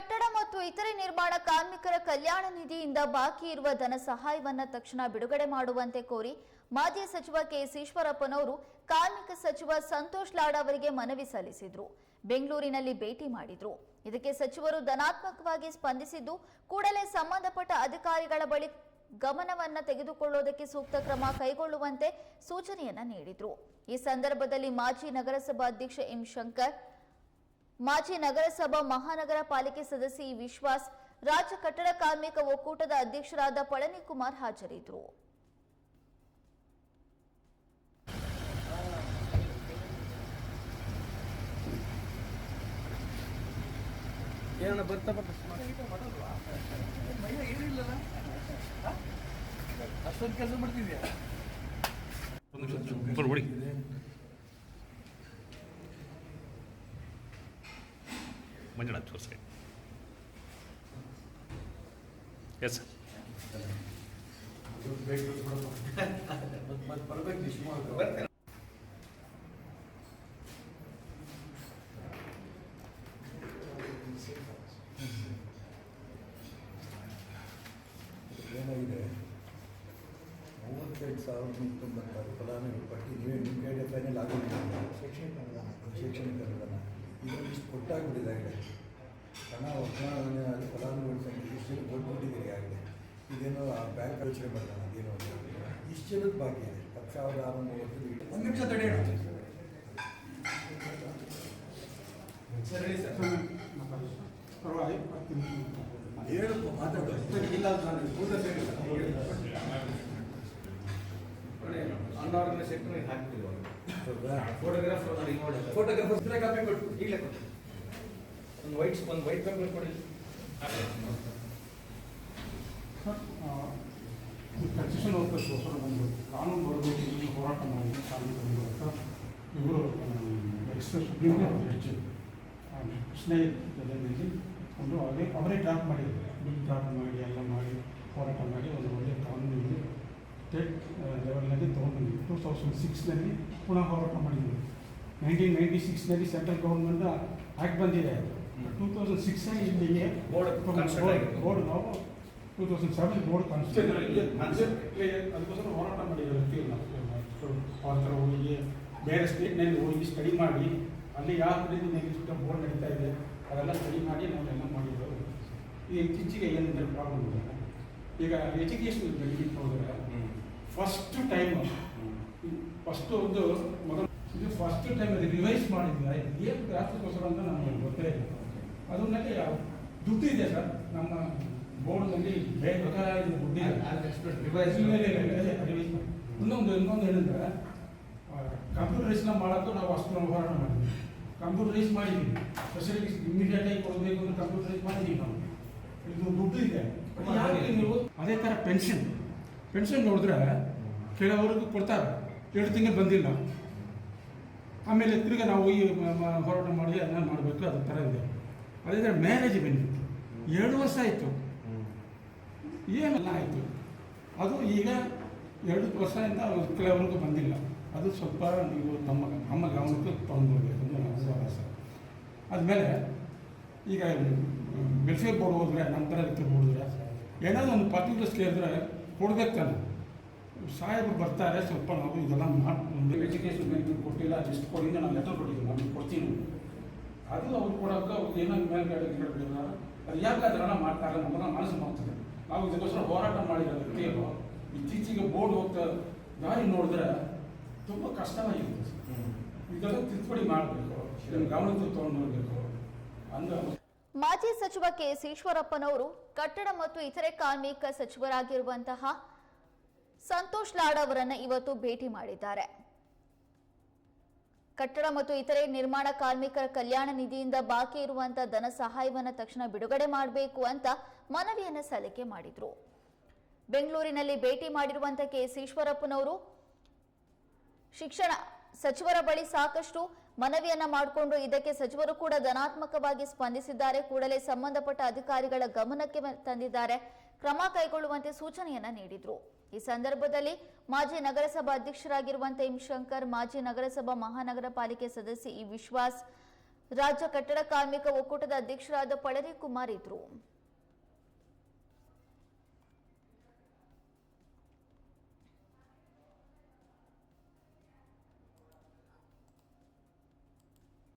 ಕಟ್ಟಡ ಮತ್ತು ಇತರೆ ನಿರ್ಮಾಣ ಕಾರ್ಮಿಕರ ಕಲ್ಯಾಣ ನಿಧಿಯಿಂದ ಬಾಕಿ ಇರುವ ಧನ ಸಹಾಯವನ್ನು ತಕ್ಷಣ ಬಿಡುಗಡೆ ಮಾಡುವಂತೆ ಕೋರಿ ಮಾಜಿ ಸಚಿವ ಕೆಎಸ್ ಈಶ್ವರಪ್ಪನವರು ಕಾರ್ಮಿಕ ಸಚಿವ ಸಂತೋಷ್ ಲಾಡ್ ಅವರಿಗೆ ಮನವಿ ಸಲ್ಲಿಸಿದ್ರು. ಬೆಂಗಳೂರಿನಲ್ಲಿ ಭೇಟಿ ಮಾಡಿದ್ರು. ಇದಕ್ಕೆ ಸಚಿವರು ಧನಾತ್ಮಕವಾಗಿ ಸ್ಪಂದಿಸಿದ್ದು, ಕೂಡಲೇ ಸಂಬಂಧಪಟ್ಟ ಅಧಿಕಾರಿಗಳ ಬಳಿ ಗಮನವನ್ನ ತೆಗೆದುಕೊಳ್ಳುವುದಕ್ಕೆ ಸೂಕ್ತ ಕ್ರಮ ಕೈಗೊಳ್ಳುವಂತೆ ಸೂಚನೆಯನ್ನ ನೀಡಿದ್ರು. ಈ ಸಂದರ್ಭದಲ್ಲಿ ಮಾಜಿ ನಗರಸಭಾ ಅಧ್ಯಕ್ಷ ಎಂ ಶಂಕರ್ ಮಾಜಿ ನಗರಸಭಾ ಮಹಾನಗರ ಪಾಲಿಕೆ ಸದಸ್ಯ ಇ ವಿಶ್ವಾಸ್ ರಾಜ್ಯ ಕಟ್ಟಡ ಕಾರ್ಮಿಕ ಒಕ್ಕೂಟದ ಅಧ್ಯಕ್ಷರಾದ ಪಳನಿಕುಮಾರ್ ಹಾಜರಿದ್ದರು. ಏನಣ್ಣ ಬರ್ತಾ ಬರ್ತಾ ಅಷ್ಟೊಂದು ಕೆಲಸ ಮಾಡ್ತಿದ್ಯಾ? ಒಂದು ನಿಮಿಷ ಬರ್ಬಿಡಿ ಮಂಜುಳ ತೋರಿಸಿ ಎಸ್ ಸರ್ ಮತ್ತೆ ಬರ್ಬೇಕು ಶಿವಮೊಗ್ಗ ಏನಾಗಿದೆ ಮೂವತ್ತೈದು ಸಾವಿರದ ತೊಂಬತ್ತಾರು ಫಲಾನುಭವಿ ಪಟ್ಟಿ ನೀವೇ ನಿಮ್ಮ ಕೈಗೆ ಫೈನಲ್ ಆಗೋದಿಲ್ಲ ಶೈಕ್ಷಣಿಕ ಅನುದಾನ ಶೈಕ್ಷಣಿಕ ಅನುದಾನ ಕೊಟ್ಟಾಗ್ಬಿಟ್ಟಿದೆ ಹಣ ವರ್ಗಾವಣೆ ಆಗಿ ಫಲಾನುಭವಿ ಸಂಖ್ಯೆ ಇಷ್ಟು ಕೊಟ್ಬಿಟ್ಟಿದ್ದೀರಿ ಆಗಿದೆ ಇದೇನೋ ಆ ಬ್ಯಾಂಕ್ ಯೋಚನೆ ಮಾಡ್ತಾನೆ ಅದೇನೋ. ಇಷ್ಟು ಜನದ ಬಾಕಿ ಇದೆ. ಹತ್ತು ಸಾವಿರದ ಆರುನೂರು ಒಂದು ನಿಮಿಷ ತಡೆ ಸರ್ ಇಲ್ಲ ನಾನು ಸರಿ ಫೋಟೋಗ್ರಾಫರ್ ಹತ್ರ ಕಾಪಿ ಕೊಟ್ಟು ಈಗಲೇ ಕೊಟ್ಟು ಒಂದು ವೈಟ್ ಒಂದು ವೈಟ್ ಪೇಪರ್ ಕೊಡಿ. ಕನ್ಸ್ಟ್ರಕ್ಷನ್ ವರ್ಕರ್ಸ್ಗೋಸ್ಕರ ಬಂದು ಕಾನೂನು ಬರಬೇಕು ಹೋರಾಟ ಮಾಡಿ ಕಾನೂನು ಅಂತ ಇವರು express Supreme Court judge Krishna ಜೊತೆಯಲ್ಲಿ ಒಂದು ಅವರೇ ಅವರೇ ಡ್ರಾಫ್ಟ್ ಮಾಡಿದ್ರು ಬಿಲ್ ಡ್ರಾಫ್ಟ್ ಮಾಡಿ, ಎಲ್ಲ ಮಾಡಿ, ಹೋರಾಟ ಮಾಡಿ ಒಂದು ಒಳ್ಳೆಯ ಕಾನೂನಿಗೆ ಸ್ಟೇಟ್ ಲೆವೆಲ್ನಲ್ಲಿ ತೊಗೊಂಡಿದ್ವಿ ಟೂ ತೌಸಂಡ್ ಸಿಕ್ಸ್ನಲ್ಲಿ ಪುನಃ ಹೋರಾಟ ಮಾಡಿದ್ವಿ ನೈನ್ಟೀನ್ ನೈಂಟಿ ಸಿಕ್ಸ್ನಲ್ಲಿ ಸೆಂಟ್ರಲ್ ಗೌರ್ಮೆಂಟ್ ಆ್ಯಕ್ಟ್ ಬಂದಿದೆ ಟೂ ತೌಸಂಡ್ ಸಿಕ್ಸ್ ಇಲ್ಲಿಗೆ. ಬೋರ್ಡ್ ನಾವು ಟೂ ತೌಸಂಡ್ ಸೆವೆನ್ ಬೋರ್ಡ್ ಅದಕ್ಕೋಸ್ಕರ ಹೋರಾಟ ಅವ್ರ ಹತ್ರ ಹೋಗಿ ಬೇರೆ ಸ್ಟೇಟ್ನಲ್ಲಿ ಹೋಗಿ ಸ್ಟಡಿ ಮಾಡಿ ಅಲ್ಲಿ ಯಾವ ರೀತಿ ನೆಗೆಟಿವ್ ಬೋರ್ಡ್ ನಡೀತಾ ಇದೆ ಅದೆಲ್ಲ ಸ್ಟಡಿ ಮಾಡಿ ನಾವೆಲ್ಲ ಮಾಡಿದ್ರು. ಈ ಇತ್ತೀಚೆಗೆ ಏನಿದೆ ಪ್ರಾಬ್ಲಮ್ ಇದೆ ಈಗ ಎಜುಕೇಷನ್ ಬೆನಿಫಿಟ್ ಹೋದರೆ ಫಸ್ಟ್ ಟೈಮ್ ಫಸ್ಟ್ ಒಂದು ಮೊದಲು ಇದು ಫಸ್ಟ್ ಟೈಮ್ ರಿವೈಸ್ ಮಾಡಿದ್ರೆ ಏನು ಗ್ರಾಫಿಕೋಸ್ಕರ ಅಂತ ನಮಗೆ ಗೊತ್ತೇ ಇಲ್ಲ. ಅದನ್ನಲ್ಲಿ ದುಡ್ಡಿದೆ ಇದೆ ಸರ್. ನಮ್ಮ ಬೋರ್ಡ್ನಲ್ಲಿ ಬೇಕಾದ ಪ್ರಕಾರ ಇದೆ ಮಾಡಿ. ಇನ್ನೊಂದು ಇನ್ನೊಂದು ಹೇಳಿದ್ರೆ ಕಂಪ್ಯೂಟರೈಸ್ನ ಮಾಡೋಕ್ಕೂ ನಾವು ಅಷ್ಟು ವ್ಯವಹಾರ ಹೋರಾಟ ಮಾಡಿದ್ವಿ ಕಂಪ್ಯೂಟರೈಸ್ ಮಾಡಿದ್ವಿ. ಫೆಸಿಲಿಟೀಸ್ ಇಮಿಡಿಯೇಟ್ ಆಗಿ ಕೊಡಬೇಕು ಅಂತ ಕಂಪ್ಯೂಟರೈಸ್ ಮಾಡಿದ್ವಿ ನಾವು. ಇದು ದುಡ್ಡು ಇದೆ. ನೀವು? ಅದೇ ಥರ ಪೆನ್ಷನ್ ಪೆನ್ಷನ್ ನೋಡಿದ್ರೆ ಕೆಲವರಿಗೂ ಕೊಡ್ತಾರೆ. ಎರಡು ತಿಂಗಳು ಬಂದಿಲ್ಲ. ಆಮೇಲೆ ತಿರ್ಗಿ ನಾವು ಈ ಹೋರಾಟ ಮಾಡಿ ಅದನ್ನ ಮಾಡಬೇಕು ಅದ್ರ ಥರ ಇದೆ. ಅದೇ ಮ್ಯಾನೇಜ್ಮೆಂಟ್ ಬೆನಿಫಿಟ್ ಎರಡು ವರ್ಷ ಆಯಿತು. ಏನೆಲ್ಲ ಆಯಿತು. ಅದು ಈಗ ಎರಡು ವರ್ಷದಿಂದ ಕೆಲವರೆಗೂ ಬಂದಿಲ್ಲ. ಅದು ಸ್ವಲ್ಪ ನೀವು ತಮ್ಮ ನಮ್ಮ ಗ್ರಾಮಕ್ಕೆ ತಗೊಂಡು ಬರಬೇಕು ಅಂತ ನನ್ನ ಆದಮೇಲೆ ಈಗ ವೆಲ್ಫೇರ್ ಬೋರ್ಡ್ ಹೋದ್ರೆ, ನಮ್ಮ ಥರ ಇದಕ್ಕೆ ಹೋದ್ರೆ, ಏನಾದರೂ ಒಂದು ಪರ್ಟಿಕ್ಯುಲರ್ಸ್ ಕೇಳಿದ್ರೆ ಕೊಡ್ಬೇಕು ತಾನೆ. ಸಾಹೇಬರು ಬರ್ತಾರೆ, ಸ್ವಲ್ಪ ನಾವು ಇದೆಲ್ಲ ಮಾಡಿ ಎಜುಕೇಷನ್ ಕೊಟ್ಟಿಲ್ಲ ಜಸ್ಟ್ ಕೊಡಿ ನಾವು ಲೆಟರ್ ಕೊಟ್ಟಿದ್ದೀನಿ, ನಾನು ಕೊಡ್ತೀನಿ. ಅದು ಅವ್ರು ಕೊಡೋಕೆ ಅವ್ರು ಏನೋ ಮೇಲ್ಗಡೆ ಅದು ಯಾಕೆ ಅದನ್ನೆಲ್ಲ ಮಾಡ್ತಾರೆ ನಮ್ಮನ್ನ ಮನಸ್ಸು ಮಾಡ್ತದೆ ನಾವು ಇದಕ್ಕೋಸ್ಕರ ಹೋರಾಟ ಮಾಡಿರೋದು ವ್ಯಕ್ತಿಗಳು ಇತ್ತೀಚೆಗೆ ಬೋರ್ಡ್ ಹೋಗ್ತಾ ದಾರಿ ನೋಡಿದ್ರೆ ತುಂಬ ಕಷ್ಟವಾಗಿರುತ್ತೆ. ಇದೆಲ್ಲ ತಿದ್ದುಪಡಿ ಮಾಡಬೇಕು ಇದನ್ನು ಗಮನದಲ್ಲಿ ತೊಗೊಂಡು ಅಂದ್ರೆ ಮಾಜಿ ಸಚಿವ ಕೆಎಸ್ ಈಶ್ವರಪ್ಪನವರು ಕಟ್ಟಡ ಮತ್ತು ಇತರೆ ಕಾರ್ಮಿಕ ಸಚಿವರಾಗಿರುವಂತಹ ಸಂತೋಷ್ ಲಾಡ್ ಅವರನ್ನು ಇವತ್ತು ಭೇಟಿ ಮಾಡಿದ್ದಾರೆ. ಕಟ್ಟಡ ಮತ್ತು ಇತರೆ ನಿರ್ಮಾಣ ಕಾರ್ಮಿಕರ ಕಲ್ಯಾಣ ನಿಧಿಯಿಂದ ಬಾಕಿ ಇರುವಂತಹ ಧನ ಸಹಾಯವನ್ನು ತಕ್ಷಣ ಬಿಡುಗಡೆ ಮಾಡಬೇಕು ಅಂತ ಮನವಿಯನ್ನು ಸಲ್ಲಿಕೆ ಮಾಡಿದ್ರು. ಬೆಂಗಳೂರಿನಲ್ಲಿ ಭೇಟಿ ಮಾಡಿರುವಂತಹ ಕೆಎಸ್ ಈಶ್ವರಪ್ಪನವರು ಶಿಕ್ಷಣ ಸಚಿವರ ಬಳಿ ಸಾಕಷ್ಟು ಮನವಿಯನ್ನ ಮಾಡಿಕೊಂಡು ಇದಕ್ಕೆ ಸಚಿವರು ಕೂಡ ಧನಾತ್ಮಕವಾಗಿ ಸ್ಪಂದಿಸಿದ್ದಾರೆ. ಕೂಡಲೇ ಸಂಬಂಧಪಟ್ಟ ಅಧಿಕಾರಿಗಳ ಗಮನಕ್ಕೆ ತಂದಿದ್ದಾರೆ. ಕ್ರಮ ಕೈಗೊಳ್ಳುವಂತೆ ಸೂಚನೆಯನ್ನ ನೀಡಿದ್ರು. ಈ ಸಂದರ್ಭದಲ್ಲಿ ಮಾಜಿ ನಗರಸಭಾ ಅಧ್ಯಕ್ಷರಾಗಿರುವಂತಹ ಎಂ ಶಂಕರ್ ಮಾಜಿ ನಗರಸಭಾ ಮಹಾನಗರ ಪಾಲಿಕೆ ಸದಸ್ಯ ಇ ವಿಶ್ವಾಸ್, ರಾಜ್ಯ ಕಟ್ಟಡ ಕಾರ್ಮಿಕ ಒಕ್ಕೂಟದ ಅಧ್ಯಕ್ಷರಾದ ಪಳರಿ ಕುಮಾರ್ ಇದ್ರು